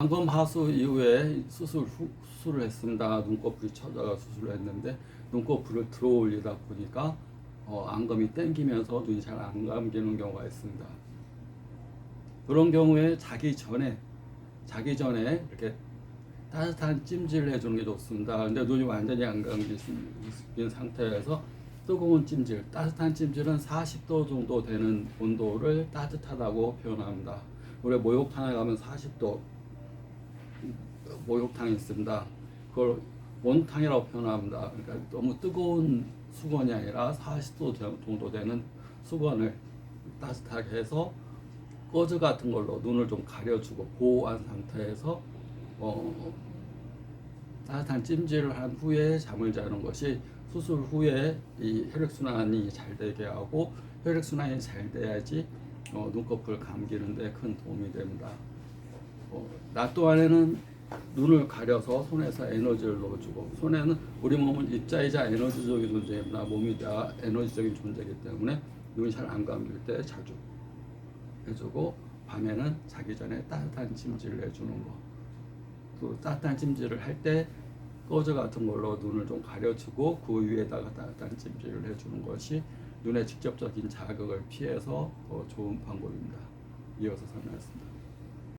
방금 하수 이후에 수술 후, 수술을 했습니다. 눈꺼풀이 쳐다가 수술을 했는데 눈꺼풀을 들어올리다 보니까 어, 안검이 땡기면서 눈이 잘 안 감기는 경우가 있습니다. 그런 경우에 자기 전에 자기 전에 이렇게 따뜻한 찜질을 해주는 게 좋습니다. 근데 눈이 완전히 안 감긴 상태에서 뜨거운 찜질, 따뜻한 찜질은 40도 정도 되는 온도를 따뜻하다고 표현합니다. 우리 목욕탕에 가면 40도 목욕탕이 있습니다. 그걸 온탕이라고 표현합니다. 그러니까 너무 뜨거운 수건이 아니라 40도 정도 되는 수건을 따뜻하게 해서 꺼즈 같은 걸로 눈을 좀 가려주고 보호한 상태에서 어, 따뜻한 찜질을 한 후에 잠을 자는 것이 수술 후에 이 혈액순환이 잘 되게 하고 혈액순환이 잘 돼야지 어, 눈꺼풀 감기는데 큰 도움이 됩니다. 어, 낮 동안에는 눈을 가려서 손에서 에너지를 넣어주고 손에는 우리 몸은 입자이자 에너지적인 존재입니다. 몸이 다 에너지적인 존재이기 때문에 눈이 잘 안 감길 때 자주 해주고 밤에는 자기 전에 따뜻한 찜질을 해주는 거. 또 따뜻한 찜질을 할 때 꺼즈 같은 걸로 눈을 좀 가려주고 그 위에다가 따뜻한 찜질을 해주는 것이 눈의 직접적인 자극을 피해서 더 좋은 방법입니다. 이어서 설명했습니다.